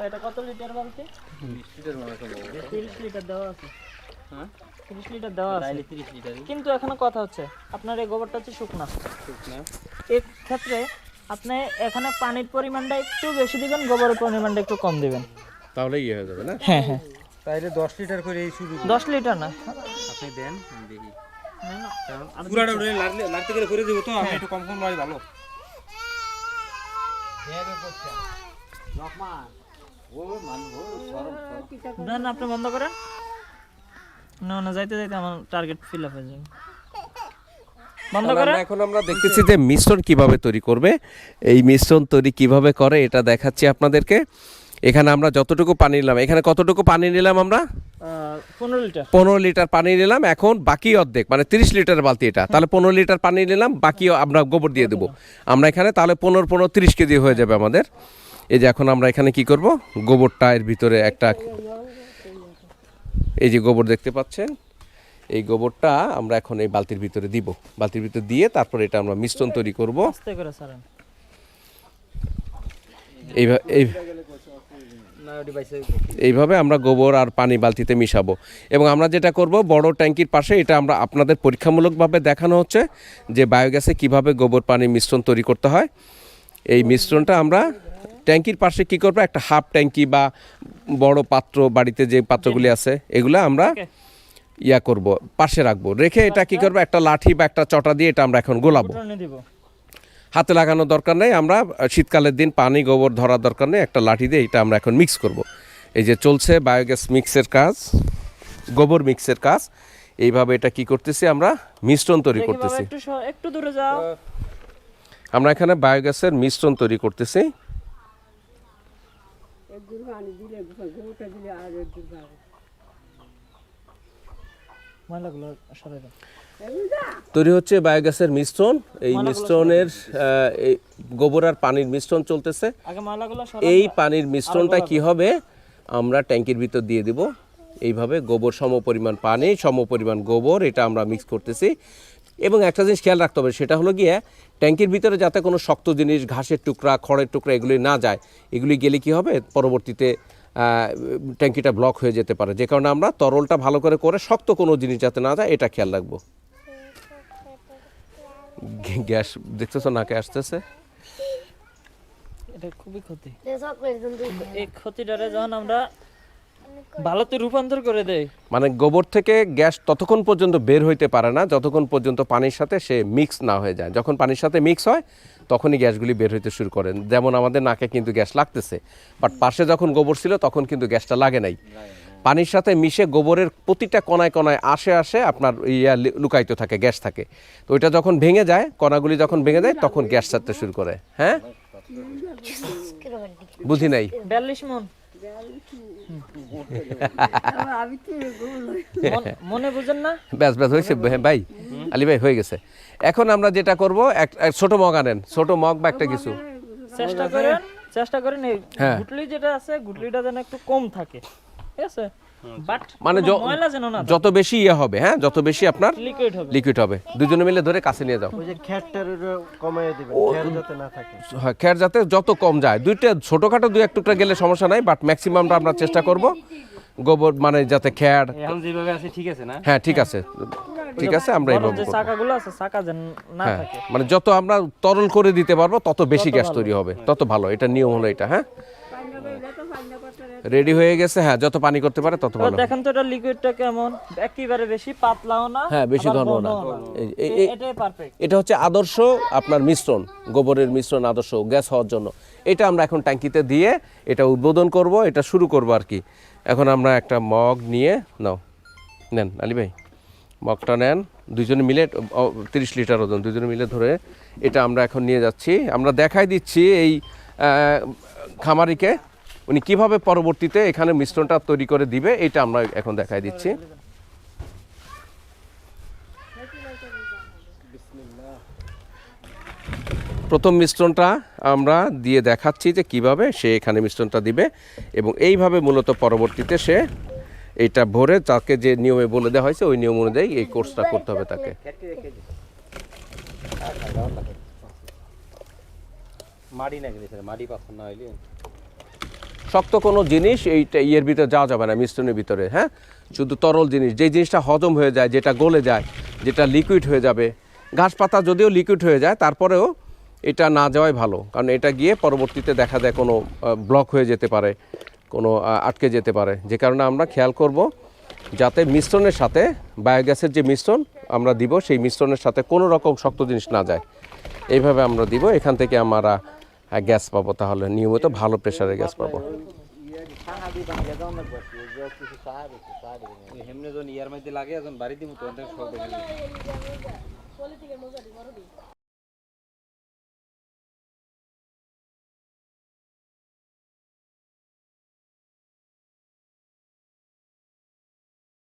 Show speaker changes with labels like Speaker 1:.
Speaker 1: তা এটা কত লিটার বালতি তিরিশ লিটার দেওয়া আছে।
Speaker 2: হ্যাঁ?
Speaker 1: তিরিশ লিটার দেওয়া আছে।
Speaker 2: তাইলে তিরিশ লিটারই
Speaker 1: কিন্তু এখানে কথা হচ্ছে আপনার এই গোবরটা হচ্ছে শুকনা।
Speaker 2: শুকনা।
Speaker 1: এই ক্ষেত্রে আপনি এখানে পানির পরিমাণটা একটু বেশি দিবেন গোবরের পরিমাণটা একটু কম দিবেন।
Speaker 3: তাহলে ইয়ে হয়ে যাবে না?
Speaker 1: হ্যাঁ হ্যাঁ।
Speaker 2: তাইলে দশ লিটার করে এই শুরু
Speaker 1: দশ লিটার না।
Speaker 2: আপনি দেন দেখি।
Speaker 1: না, না,
Speaker 2: পুরাটা লাগলে লাগতে গেলে করে দেবো তো আমি একটু কম কম ভালো।
Speaker 1: না না আপনি বন্ধ করেন। না না যাইতে যাইতে আমার টার্গেট ফিল আপ হয়ে যাবে। বন্ধ করেন।
Speaker 3: এখন আমরা দেখতেছি যে মিশ্রণ কীভাবে তৈরি করবে। এই মিশ্রণ তৈরি কীভাবে করে এটা দেখাচ্ছি আপনাদেরকে। এখানে আমরা যতটুকু পানি নিলাম এখানে কতটুকু পানি নিলাম আমরা?
Speaker 1: পনেরো লিটার।
Speaker 3: পনেরো লিটার পানি নিলাম এখন বাকি অর্ধেক মানে তিরিশ লিটার বালতি এটা। তাহলে পনেরো লিটার পানি নিলাম বাকি আমরা গোবর দিয়ে দেবো। আমরা এখানে তাহলে পনেরো পনেরো তিরিশ কেজি হয়ে যাবে আমাদের। এই যে এখন আমরা এখানে কি করব? গোবরটা এর ভিতরে একটা এই যে গোবর দেখতে পাচ্ছেন? এই গোবরটা আমরা এখন এই বালতির ভিতরে দিব। বালতির ভিতরে দিয়ে তারপর এটা আমরা মিশ্রণ তৈরি করব। এইভাবে আমরা গোবর আর পানি বালতিতে মিশাবো। এবং আমরা যেটা করব বড় ট্যাঙ্কির পাশে এটা আমরা আপনাদের পরীক্ষামূলকভাবে দেখানো হচ্ছে যে বায়োগ্যাসে কীভাবে গোবর পানি মিশ্রণ তৈরি করতে হয়। এই মিশ্রণটা আমরা ট্যাঙ্কির পাশে কি করব? একটা হাফ ট্যাঙ্কি বা বড় পাত্র বাড়িতে যে পাত্রগুলি আছে এগুলো আমরা ইয়া করব পাশে রাখব। রেখে এটা কি করব? একটা লাঠি বা একটা চটা দিয়ে এটা আমরা এখন গোলাবো। হাতে লাগানোর দরকার নেই আমরা শীতকালের দিন পানি গোবর ধরার দরকার নেই একটা লাঠি দিয়ে এটা আমরা এখন মিক্স করব। এই যে চলছে বায়োগ্যাস মিক্সের কাজ গোবর মিক্সের কাজ এইভাবে এটা কি করতেছি আমরা? মিশ্রণ তৈরি করতেছি।
Speaker 1: একটু দূরে যাও।
Speaker 3: আমরা এখানে বায়োগ্যাসের মিশ্রণ তৈরি করতেছি।
Speaker 1: ময়লাগুলো সরাই দাও।
Speaker 3: তৈরি হচ্ছে বায়োগ্যাসের মিশ্রণ। এই মিশ্রণের এই গোবর আর পানির মিশ্রণ চলতেছে। এই পানির মিশ্রণটা কি হবে? আমরা ট্যাঙ্কির ভিতর দিয়ে দিব। এইভাবে গোবর সম পরিমাণ পানি সম পরিমাণ গোবর এটা আমরা মিক্স করতেছি। এবং একটা জিনিস খেয়াল রাখতে হবে সেটা হলো গিয়ে ট্যাঙ্কির ভিতরে যাতে কোনো শক্ত জিনিস ঘাসের টুকরা খড়ের টুকরা এগুলি না যায় এগুলি গেলে কি হবে? পরবর্তীতে ট্যাঙ্কিটা ব্লক হয়ে যেতে পারে। যে কারণে আমরা তরলটা ভালো করে করে শক্ত কোনো জিনিস যাতে না যায় এটা খেয়াল রাখব। গ্যা- গ্যাস দেখতেছো নাকে আসতেছে?
Speaker 1: এটা খুবই ক্ষতি। এই ক্ষতিটারে যখন আমরা রূপান্তর করে দেই
Speaker 3: মানে গোবর থেকে গ্যাস ততক্ষণ পর্যন্ত বের হইতে পারে না যতক্ষণ পর্যন্ত পানির সাথে সে মিক্স না হয়ে যায়। যখন পানির সাথে মিক্স হয় তখনই গ্যাসগুলি বের হইতে শুরু করেন। যেমন আমাদের নাকে কিন্তু গ্যাস লাগতেছে বাট পাশে যখন গোবর ছিল তখন কিন্তু গ্যাসটা লাগে নাই। পানির সাথে মিশে গোবরের প্রতিটা কণায় কণায় আসে আসে আপনার ইয়া লুকায়িত থাকে গ্যাস থাকে। তো ওইটা যখন ভেঙে যায় কণাগুলি যখন ভেঙে যায় তখন গ্যাস ছাড়তে শুরু করে। হ্যাঁ? বুঝি নাই।
Speaker 1: বিয়াল্লিশ মন। মন- মনে বুঝেন না?
Speaker 3: ব্যাস ব্যাস হয়েছে। ভাই আলী ভাই হয়ে গেছে। এখন আমরা যেটা করব এক ছোট মগ আনেন। ছোট মগ বা একটা কিছু।
Speaker 1: চেষ্টা করেন চেষ্টা করেন এই
Speaker 3: হ্যাঁ।
Speaker 1: গুটলি যেটা আছে গুটলিটা যেন একটু কম থাকে। ঠিক আছে?
Speaker 3: মানে
Speaker 1: মানে
Speaker 3: যত বেশি ইয়ে হবে হ্যাঁ যত বেশি আপনার
Speaker 1: লিকুইড হবে।
Speaker 3: দুজনে মিলে ধরে কাছে নিয়ে যাও।
Speaker 4: ওই যে খ্যাটটার কমাই দিবেন খ্যাট যাতে না থাকে।
Speaker 3: হয় খের যাতে যত কম যায়। দুইটা ছোটখাটো দুই এক টুকরা গেলে সমস্যা নাই বাট ম্যাক্সিমামটা আমরা চেষ্টা করব। গোবর মানে যাতে খের
Speaker 2: এখন যেভাবে আছে ঠিক আছে না?
Speaker 3: হ্যাঁ ঠিক আছে। ঠিক আছে আমরা এইভাবে।
Speaker 1: চাকাগুলো আছে চাকা যেন না
Speaker 3: হ্যাঁ
Speaker 1: থাকে।
Speaker 3: মানে যত আমরা তরল করে দিতে পারব তত বেশি গ্যাস তৈরি হবে তত ভালো। এটা নিয়ম হলো এটা হ্যাঁ? রেডি হয়ে গেছে হ্যাঁ যত পানি করতে পারে তত ভালো।
Speaker 1: দেখেন তো এটা লিকুইডটা কেমন? একেবারে বেশি পাতলাও না
Speaker 3: হ্যাঁ বেশি ঘন না।
Speaker 1: এটাই পারফেক্ট
Speaker 3: এটা হচ্ছে আদর্শ আপনার মিশ্রণ গোবরের মিশ্রণ আদর্শ গ্যাস হওয়ার জন্য। এটা আমরা এখন ট্যাঙ্কিতে দিয়ে এটা উদ্বোধন করব এটা শুরু করব আর কি। এখন আমরা একটা মগ নিয়ে নাও নেন আলী ভাই। মগটা নেন দুজনে মিলে তিরিশ লিটার ওজন দুজনে মিলে ধরে এটা আমরা এখন নিয়ে যাচ্ছি। আমরা দেখাই দিচ্ছি এই খামারিকে উনি কীভাবে পরবর্তীতে এখানে মিশ্রণটা তৈরি করে দিবে, এটা আমরা এখন দেখাই দিচ্ছি। প্রথম মিশ্রণটা আমরা দিয়ে দেখাচ্ছি যে কীভাবে সে এখানে মিশ্রণটা দিবে এবং এইভাবে মূলত পরবর্তীতে সে এটা ভরে তাকে যে নিয়মে বলে দেওয়া হয়েছে, ওই নিয়ম অনুযায়ী এই কোর্সটা করতে হবে তাকে।
Speaker 2: মাটি না মাটি পাথর না হইলে
Speaker 3: শক্ত কোনো জিনিস এইটা ইয়ের ভিতরে যাওয়া যাবে না, মিশ্রণের ভিতরে হ্যাঁ? শুধু তরল জিনিস। যে জিনিসটা হজম হয়ে যায়, যেটা গলে যায়, যেটা লিকুইড হয়ে যাবে, ঘাস পাতা যদিও লিকুইড হয়ে যায়, তারপরেও এটা না যাওয়াই ভালো। কারণ এটা গিয়ে পরবর্তীতে দেখা যায় কোনো ব্লক হয়ে যেতে পারে, কোনো আটকে যেতে পারে। যে কারণে আমরা খেয়াল করব যাতে মিশ্রণের সাথে বায়োগ্যাসের যে মিশ্রণ আমরা দিব, সেই মিশ্রণের সাথে কোনো রকম শক্ত জিনিস না যায়। এইভাবে আমরা দিব। এখান থেকে আমরা গ্যাস পাবো তাহলে। নিয়মিত ভালো প্রেশারের গ্যাস পাবো।
Speaker 2: লাগে বাড়ি দিব তো সব